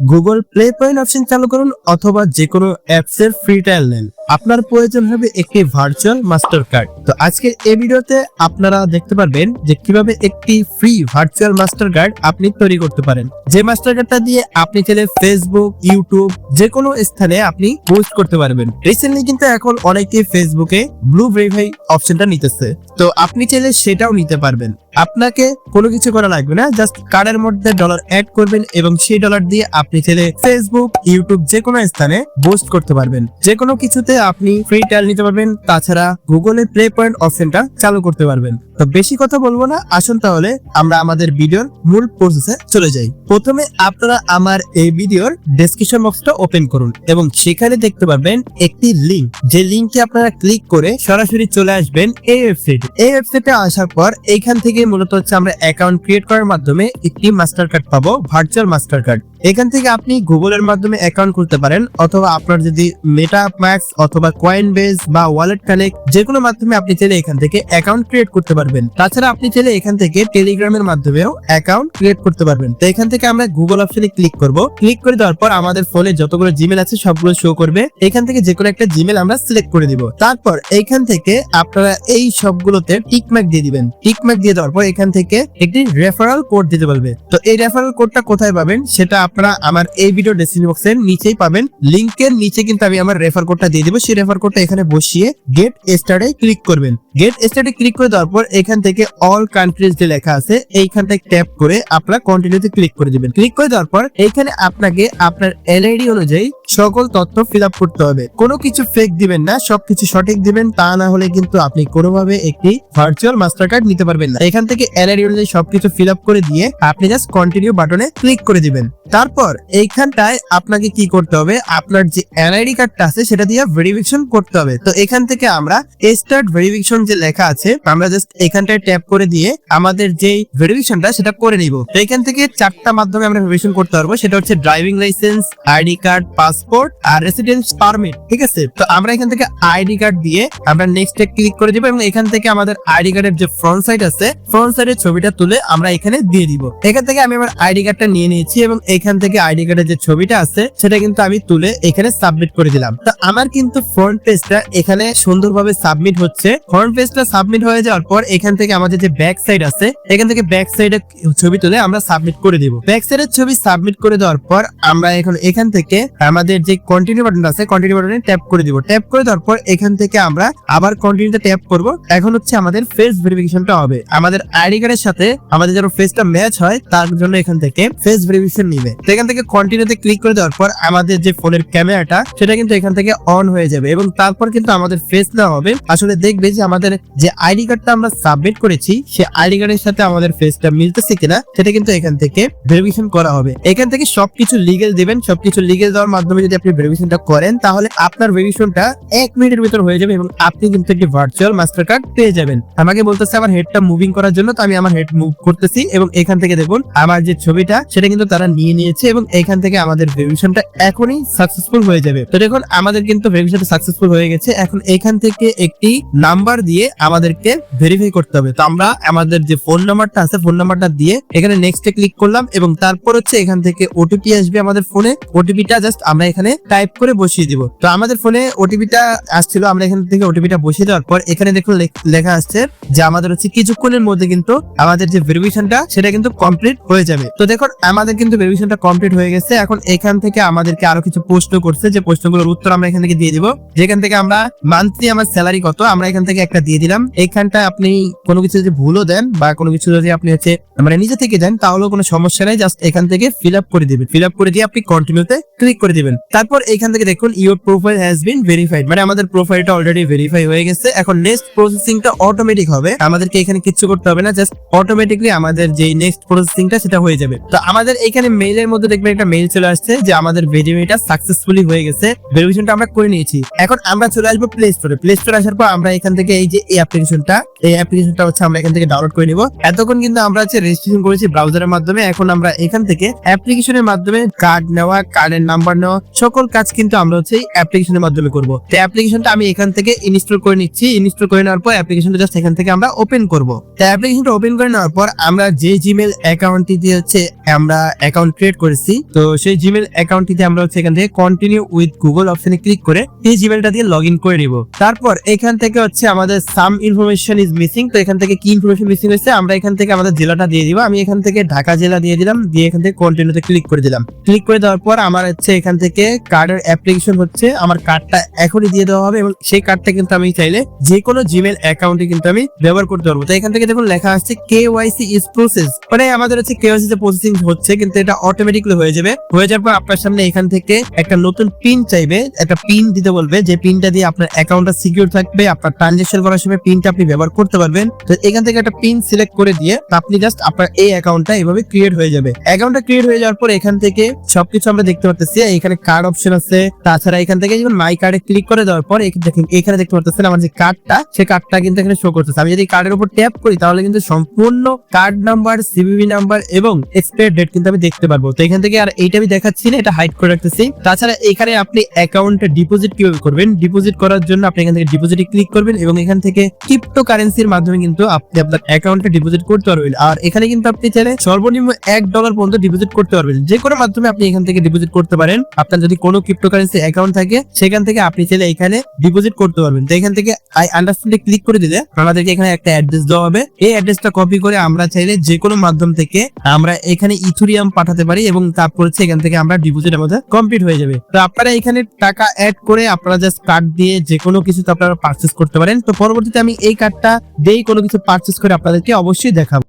Google play point option চালু করুন অথবা যে কোনো অ্যাপস এর ফ্রি ট্রায়াল নেন। আপনার প্রয়োজন হবে একটি ভার্চুয়াল মাস্টার কার্ড তো আজকের এই ভিডিওতে আপনারা দেখতে পারবেন যে কীভাবে একটি ফ্রি ভার্চুয়াল মাস্টার কার্ড আপনি তৈরি করতে পারেন। যে মাস্টার কার্ডটা দিয়ে আপনি চাইলে ফেসবুক ইউটিউব যে কোনো স্থানে আপনি পোস্ট করতে পারবেন। রিসেন্টলি কিন্তু এখন অনেকে ফেসবুকে ব্লু ভেরিফাই অপশনটা নিতেছে। তো আপনি চাইলে সেটাও নিতে পারবেন। আপনাকে কোনো কিছু করা লাগবে না জাস্ট কার্ডের মধ্যে ডলার অ্যাড করবেন এবং সেই ডলার দিয়ে আপনি চাইলে ফেসবুক ইউটিউব যে কোনো স্থানে বুস্ট করতে পারবেন। যে কোনো কিছুতে আপনি ফ্রি ট্রায়াল নিতে পারবেন। তাছাড়া গুগলে প্লে পয়েন্ট অপশনটা চালু করতে পারবেন। তো বেশি কথা বলব না। আসুন তাহলে আমরা আমাদের ভিডিওর মূল প্রসেসে চলে যাই। প্রথমে আপনারা আমার এই ভিডিওর ডেসক্রিপশন বক্সটা ওপেন করুন এবং সেখানে দেখতে পারবেন একটি লিংক যে লিংকে আপনারা ক্লিক করে সরাসরি চলে আসবেন এই ওয়েবসাইটে এই ওয়েবসাইটে আসার পর এইখান থেকে মূলত হচ্ছে আমরা অ্যাকাউন্ট ক্রিয়েট করার মাধ্যমে একটি মাস্টার কার্ড পাবো ভার্চুয়াল মাস্টার কার্ড এখান থেকে আপনি গুগলের মাধ্যমে অ্যাকাউন্ট খুলতে পারেন অথবা আপনার যদি মেটা ম্যাক্স অথবা কয়েন বেস বা ওয়ালেট কানেক্ট যে কোনো মাধ্যমে আপনি চাইলে এখান থেকে অ্যাকাউন্ট ক্রিয়েট করতে পারবেন। তাছাড়া আপনি চাইলে এখান থেকে টেলিগ্রামের মাধ্যমেও অ্যাকাউন্ট ক্রিয়েট করতে পারবেন। তো এখান থেকে আমরা গুগল অপশনে ক্লিক করব। ক্লিক করে দেওয়ার পর আমাদের ফোনে যতগুলো জিমেল আছে সবগুলো শো করবে। এখান থেকে যে কোনো একটা জিমেল আমরা সিলেক্ট করে দিব। তারপর এইখান থেকে আপনারা এই সবগুলোতে টিকমার্ক দিয়ে দিবেন। টিকমার্ক দিয়ে দেওয়ার পর এখান থেকে একটি রেফারেল কোড দিতে বলবে তো এই রেফারেল কোডটা কোথায় পাবেন সেটা আপনারা আমার এই ভিডিও ডেসক্রিপশন বক্সের নিচেই পাবেন। লিংকের নিচে কিন্তু আমি আমার রেফার কোডটা দিয়ে দিব। সেই রেফার কোডটা এখানে বসিয়ে গেট স্টার্টে ক্লিক করবেন। গেট স্টেটে ক্লিক করে দেওয়ার পর এখান থেকে অল কান্ট্রিজ যে লেখা আছে, এইখানটায় ট্যাপ করে আপনারা কন্টিনিউতে ক্লিক করে দিবেন। ক্লিক করে দেওয়ার পর এইখানে আপনাকে আপনার এলআইডি অনুযায়ী সকল তথ্য ফিল করতে হবে। কোনো কিছু ফেক দিবেন না, সবকিছু সঠিক দিবেন, তা না হলে কিন্তু আপনি কোনোভাবে একটি ভার্চুয়াল মাস্টার কার্ড নিতে পারবেন না। এখান থেকে এলআইডি অনুযায়ী সবকিছু ফিল করে দিয়ে আপনি জাস্ট কন্টিনিউ বাটনে ক্লিক করে দিবেন। তারপর এইখানটায় আপনাকে কি করতে হবে? আপনার যে এনআইডি কার্ডটা আছে, সেটা দিয়ে ভেরিফিকেশন করতে হবে। তো এখান থেকে আমরা স্টার্ট ভেরিফিকেশন যে লেখা আছে, আমরা জাস্ট এখানটায় ট্যাপ করে দিয়ে আমাদের যে ভেরিফিকেশনটা সেটা করে নিব। তো এখান থেকে চারটা মাধ্যমে আমরা ভেরিফিকেশন করতে পারব। সেটা হচ্ছে driving licence ID card passport আর রেসিডেন্স পারমিট ঠিক আছে? তো আমরা এখান থেকে আইডি কার্ড দিয়ে আমরা নেক্সট ক্লিক করে দিব এবং এখান থেকে আমাদের আইডি কার্ডের যে ফ্রন্ট সাইড আছে ফ্রন্ট সাইডের ছবিটা তুলে আমরা এখানে দিয়ে দিব। এখান থেকে আমি আমার আইডি কার্ডটা নিয়ে নিয়েছি এবং এখান থেকে আইডি কার্ডের যে ছবিটা আছে, সেটা কিন্তু আমি তুলে এখানে সাবমিট করে দিলাম। তো আমার কিন্তু ফ্রন্ট পেজটা এখানে সুন্দরভাবে সাবমিট হচ্ছে। ফ্রন্ট পেজটা সাবমিট হয়ে যাওয়ার পর এখান থেকে আমাদের যে ব্যাক সাইড আছে, এখান থেকে ব্যাক সাইডের ছবি তুলে আমরা সাবমিট করে দিব। ব্যাক সাইডের ছবি সাবমিট করে দেওয়ার পর আমরা এখন এখান থেকে আমাদের যে কন্টিনিউ বাটন আছে কন্টিনিউ বাটনে ট্যাপ করে দিব। ট্যাপ করে দেওয়ার পর এখান থেকে আমরা আবার কন্টিনিউতে ট্যাপ করব। এখন হচ্ছে আমাদের ফেস ভেরিফিকেশনটা হবে। আমাদের আইডি কার্ডের সাথে আমাদের যেন ফেসটা ম্যাচ হয়, তার জন্য এখান থেকে ফেস ভেরিফিকেশন নিবে। তো এখান থেকে কন্টিনিউতে ক্লিক করে দেওয়ার পর আমাদের যে ফোনের ক্যামেরাটা সেটা কিন্তু এখান থেকে অন হয়ে যাবে এবং তারপর কিন্তু আমাদের ফেস দেওয়া হবে। আসলে দেখবে যে আমাদের যে আইডি কার্ডটা আমরা সাবমিট করেছি, সে আইডি কার্ডের সাথে আমাদের ফেসটা মিলতেছে কিনা, সেটা কিন্তু এখান থেকে ভেরিফিকেশন করা হবে। এখান থেকে সবকিছু লিগেল দিবেন, সবকিছু লিগেল দেওয়ার মাধ্যমে যদি আপনি ভেরিফিকেশনটা করেন, তাহলে আপনার ভেরিফিকেশনটা এক মিনিটের ভিতর হয়ে যাবে এবং আপনি কিন্তু একটি ভার্চুয়াল মাস্টার কার্ড পেয়ে যাবেন। আমাকে বলতেছে আমার হেডটা মুভিং করার জন্য, তো আমি আমার হেড মুভ করতেছি এবং এখান থেকে দেখুন, আমার যে ছবিটা, সেটা কিন্তু তারা নিয়ে নিয়েছে এবং এখান থেকে আমাদের ভেরিফিকেশনটা এখনই সাকসেসফুল হয়ে যাবে। তো দেখুন, আমাদের কিন্তু ভেরিফিকেশনটা সাকসেসফুল হয়ে গেছে। এখন এখান থেকে একটি নাম্বার দিয়ে আমাদেরকে ভেরিফাই করতে হবে। তো আমরা আমাদের যে ফোন নাম্বারটা আছে ফোন নাম্বারটা দিয়ে এখানে নেক্সটে ক্লিক করলাম এবং তারপর হচ্ছে এখান থেকে ওটিপি আসবে আমাদের ফোনে ওটিপিটা জাস্ট আমরা এখানে টাইপ করে বসিয়ে দিব। তো আমাদের ফোনে ওটিপিটা আসছিল, আমরা এখান থেকে ওটিপিটা বসিয়ে দেওয়ার পর এখানে দেখুন লেখা আসছে যে আমাদের হচ্ছে কিছুক্ষণের মধ্যে কিন্তু আমাদের যে ভেরিফিকেশনটা সেটা কিন্তু কমপ্লিট হয়ে যাবে। তো দেখুন, আমাদের কিন্তু ভেরিফিকেশনটা কমপ্লিট হয়ে গেছে। এখন এখান থেকে আমাদেরকে আরও কিছু প্রশ্ন করছে। যে প্রশ্নগুলোর উত্তর আমরা এখান থেকে দিয়ে দিব। যেখান থেকে আমরা মান্থলি আমার স্যালারি কত, আমরা এখান থেকে একটা দিয়ে দিলাম। এখানটা আপনি কোনো কিছু যদি ভুলও দেন বা কোনো কিছু যদি আপনি হচ্ছে মানে নিজে থেকে দেন, তাহলেও কোনো সমস্যা নেই। জাস্ট এখান থেকে ফিল আপ করে দিবেন। ফিল আপ করে দিয়ে আপনি কন্টিনিউতে ক্লিক করে দিবেন। তারপর এখান থেকে দেখুন your profile has been verified মানে আমাদের প্রোফাইলটা অলরেডি ভেরিফাই হয়ে গেছে। এখন নেক্সট প্রসেসিংটা অটোমেটিক হবে। আমাদেরকে এখানে কিছু করতে হবে না জাস্ট অটোমেটিকলি আমাদের যে নেক্সট প্রসেসিংটা সেটা হয়ে যাবে। তো আমাদের এখানে মেইলের মধ্যে দেখবেন একটা মেইল চলে আসছে যে আমাদের ভেরিফাইটা সাকসেসফুলি হয়ে গেছে। ভেরিফিকেশনটা আমরা করে নিয়েছি। এখন আমরা চলে আসব প্লে স্টোরে প্লে স্টোরে আসার পর আমরা এখান থেকে এই যে এই অ্যাপ্লিকেশনটা এই অ্যাপ্লিকেশনটা হচ্ছে আমরা এখান থেকে ডাউনলোড করে নিব। এতক্ষণ কিন্তু আমরা হচ্ছে রেজিস্ট্রেশন করেছি ব্রাউজারের মাধ্যমে। এখন আমরা এখান থেকে অ্যাপ্লিকেশনের মাধ্যমে কার্ড নেওয়া কার্ডের নাম্বার নেওয়া সকল কাজ কিন্তু আমরা হচ্ছে অ্যাপ্লিকেশনের মাধ্যমে করব। তো অ্যাপ্লিকেশনটা আমি এখান থেকে ইনস্টল করে নিচ্ছি। ইনস্টল করে নেওয়ার পর অ্যাপ্লিকেশনটা জাস্ট এখান থেকে আমরা ওপেন করব। তো অ্যাপ্লিকেশনটা ওপেন করে নেওয়ার পর আমরা যে জিমেল অ্যাকাউন্টটি দিয়ে হচ্ছে আমরা অ্যাকাউন্ট ক্রিয়েট করেছি, তো সেই জিমেল অ্যাকাউন্টটিতে আমরা হচ্ছে এখান থেকে কন্টিনিউ উইথ গুগল অপশনে ক্লিক করে এই জিমেলটা দিয়ে লগ ইন করে নিব। তারপর এখান থেকে হচ্ছে আমাদের সাম ইনফরমেশন ইজ মিসিং তো এখান থেকে কি ইনফরমেশন মিসিং হয়েছে আমরা এখান থেকে আমাদের জেলাটা দিয়ে দিব। আমি এখান থেকে ঢাকা জেলা দিয়ে দিলাম, দিয়ে এখান থেকে কন্টিনিউতে ক্লিক করে দিলাম। ক্লিক করে দেওয়ার পর আমার হচ্ছে এখান থেকে কার্ডের অ্যাপ্লিকেশন হচ্ছে, আমার কার্ডটা এখনই দিয়ে দেওয়া হবে এবং সেই কার্ডটা কিন্তু আমি চাইলে যে কোনো জিমেল অ্যাকাউন্টে কিন্তু আমি ব্যবহার করতে পারব। তো এখান থেকে দেখুন লেখা আসছে কে ওয়াইসি ইজ প্রসেস মানে আমাদের হচ্ছে কে ওয়াইসি প্রসেসিং হচ্ছে, কিন্তু এটা অটোমেটিকলি হয়ে যাবে। হয়ে যাওয়ার পর আপনার সামনে এখান থেকে একটা নতুন পিন চাইবে, একটা পিন দিতে বলবে, যে পিনটা দিয়ে আপনার অ্যাকাউন্টটা সিকিউর থাকবে, আপনার ট্রানজেকশন করার সময় পিনটা আপনি ব্যবহার করতে পারবেন। তো এখান থেকে একটা পিন সিলেক্ট করে দিয়ে আপনি জাস্ট আপনার এই অ্যাকাউন্টটা এভাবে ক্রিয়েট হয়ে যাবে। অ্যাকাউন্টটা ক্রিয়েট হয়ে যাওয়ার পর এখান থেকে সবকিছু আমরা দেখতে পাচ্ছি এখানে কার্ড অপশন আছে। তাছাড়া এখান থেকে যখন মাই কার্ডে ক্লিক করে দেওয়ার পর এখানে দেখেন এখানে দেখতে পাচ্ছেন আমার যে কার্ডটা সেই কার্ডটা কিন্তু এখানে শো করতেছে। আমি যদি কার্ডের উপর ট্যাপ করি, তাহলে কিন্তু সম্পূর্ণ কার্ড নাম্বার সিভিভি নাম্বার এবং এক্সপায়ার ডেট কিন্তু আমি দেখতে পারব। তো এখান থেকে আর এইটা আমি দেখাচ্ছি না, এটা হাইড করে রাখতেছি। তাছাড়া এখানে আপনি অ্যাকাউন্টে ডিপোজিট কীভাবে করবেন? ডিপোজিট করার জন্য আপনি এখান থেকে ডিপোজিটে ক্লিক করবেন এবং এখান থেকে ক্রিপ্টো কারেন্সির মাধ্যমে কিন্তু আপনি আপনার অ্যাকাউন্টে ডিপোজিট করতে পারবেন। আর এখানে কিন্তু আপনি চাইলে সর্বনিম্ন এক ডলার পর্যন্ত ডিপোজিট করতে পারবেন। যে কোনো মাধ্যমে আপনি এখান থেকে ডিপোজিট করতে পারেন। আপনার যদি কোনো ক্রিপ্টো কারেন্সি অ্যাকাউন্ট থাকে, সেখান থেকে আপনি চাইলে এখানে ডিপোজিট করতে পারবেন। তো এখান থেকে আই আন্ডারস্ট্যান্ডে ক্লিক করে দিলে আমাদেরকে এখানে একটা অ্যাড্রেস দেওয়া হবে। এই অ্যাড্রেসটা কপি করে আমরা চাইলে যে কোনো মাধ্যম থেকে আমরা এখানে ইথুরিয়াম পাঠাতে পারি এবং তারপর এখান থেকে আমরা ডিপোজিট আমাদের কমপ্লিট হয়ে যাবে। তো আপনারা এখানে টাকা অ্যাড করে আপনারা জাস্ট কার্ড দিয়ে যে কোনো কিছু আপনারা পারচেস করতে পারেন। তো পরবর্তীতে আমি এই কার্ডটা দিয়েই কোনো কিছু পারচেস করে আপনাদেরকে অবশ্যই দেখাবো।